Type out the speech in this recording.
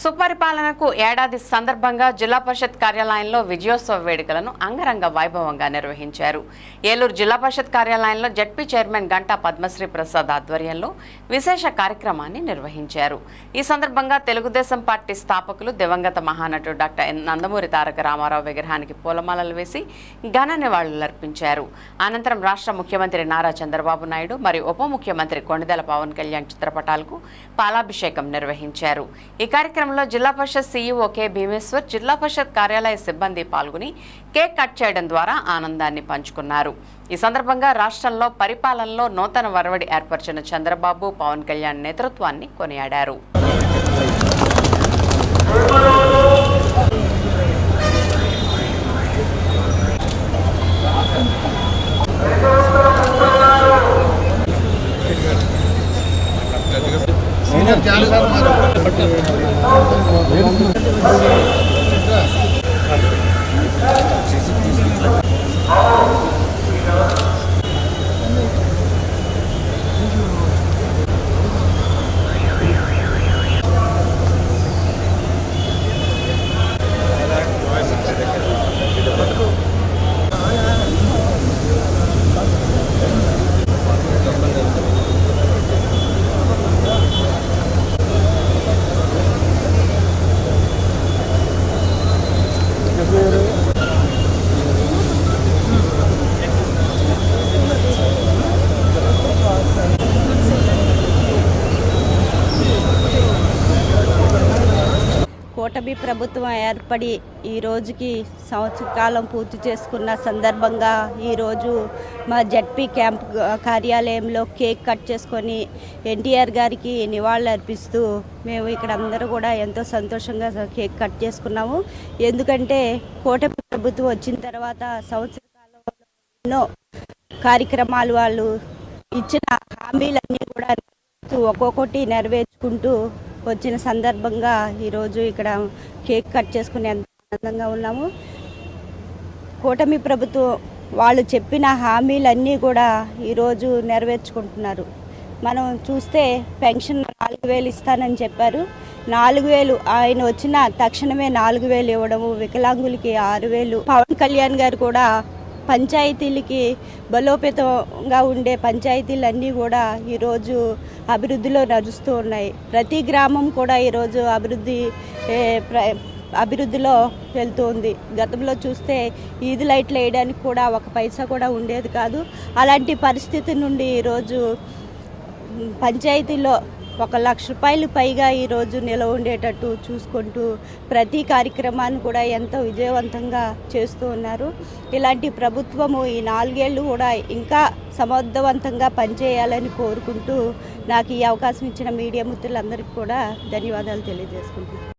సుపరిపాలనకు ఏడాది సందర్భంగా జిల్లా పరిషత్ కార్యాలయంలో విజయోత్సవ వేడుకలను అంగరంగ వైభవంగా నిర్వహించారు. ఏలూరు జిల్లా పరిషత్ కార్యాలయంలో జడ్పీ చైర్మన్ గంటా పద్మశ్రీ ప్రసాద్ ఆధ్వర్యంలో విశేష కార్యక్రమాన్ని నిర్వహించారు. ఈ సందర్భంగా తెలుగుదేశం పార్టీ స్థాపకులు దివంగత మహానటుడు డాక్టర్ నందమూరి తారక రామారావు విగ్రహానికి పూలమాలలు వేసి ఘన నివాళులర్పించారు అనంతరం రాష్ట్ర ముఖ్యమంత్రి నారా చంద్రబాబు నాయుడు మరియు ఉప ముఖ్యమంత్రి కొండదల పవన్ కళ్యాణ్ చిత్రపటాలకు పాలాభిషేకం నిర్వహించారు. ఈ కార్యక్రమం కార్యక్రమంలో జిల్లా పరిషత్ సీఈఓ కె భీమేశ్వర్ జిల్లా పరిషత్ కార్యాలయ సిబ్బంది పాల్గొని కేక్ కట్ చేయడం ద్వారా ఆనందాన్ని పంచుకున్నారు. ఈ సందర్భంగా రాష్ట్రంలో పరిపాలనలో నూతన వరవడి ఏర్పరిచిన చంద్రబాబు పవన్ కళ్యాణ్ నేతృత్వాన్ని కొనియాడారు. సీనియర్ ಬಟ್ కూటమి ప్రభుత్వం ఏర్పడి ఈ రోజుకి సంవత్సర కాలం పూర్తి చేసుకున్న సందర్భంగా ఈరోజు మా జడ్పీ క్యాంప్ కార్యాలయంలో కేక్ కట్ చేసుకొని ఎన్టీఆర్ గారికి నివాళులు అర్పిస్తూ మేము ఇక్కడ అందరూ కూడా ఎంతో సంతోషంగా కేక్ కట్ చేసుకున్నాము. ఎందుకంటే కూటమి ప్రభుత్వం వచ్చిన తర్వాత సంవత్సర కాలంలో ఎన్నో కార్యక్రమాలు వాళ్ళు ఇచ్చిన హామీలన్నీ కూడా ఒక్కొక్కటి నెరవేర్చుకుంటూ వచ్చిన సందర్భంగా ఈరోజు ఇక్కడ కేక్ కట్ చేసుకుని ఎంత ఆనందంగా ఉన్నాము. కూటమి ప్రభుత్వం వాళ్ళు చెప్పిన హామీలన్నీ కూడా ఈరోజు నెరవేర్చుకుంటున్నారు. మనం చూస్తే పెన్షన్ నాలుగు వేలు ఇస్తానని చెప్పారు. నాలుగు వేలు ఆయన వచ్చిన తక్షణమే నాలుగు వేలు ఇవ్వడము వికలాంగులకి ఆరు వేలు. పవన్ కళ్యాణ్ గారు కూడా పంచాయతీలకి బలోపేతంగా ఉండే పంచాయతీలన్నీ కూడా ఈరోజు అభివృద్ధిలో నడుస్తూ ఉన్నాయి. ప్రతి గ్రామం కూడా ఈరోజు అభివృద్ధి ఏ, ప్ర- అభివృద్ధిలో వెళ్తుంది. గతంలో చూస్తే ఈది లైట్లు వేయడానికి కూడా ఒక పైసా కూడా ఉండేది కాదు. అలాంటి పరిస్థితి నుండి ఈరోజు పంచాయతీలో ఒక లక్ష రూపాయలు పైగా ఈరోజు నిలవ ఉండేటట్టు చూసుకుంటూ ప్రతి కార్యక్రమాన్ని కూడా ఎంతో విజయవంతంగా చేస్తూ ఉన్నారు. ఇలాంటి ప్రభుత్వము ఈ నాలుగేళ్ళు కూడా ఇంకా సమర్థవంతంగా పనిచేయాలని కోరుకుంటూ నాకు ఈ అవకాశం ఇచ్చిన మీడియా మిత్రులందరికీ కూడా ధన్యవాదాలు తెలియజేసుకుంటున్నాను.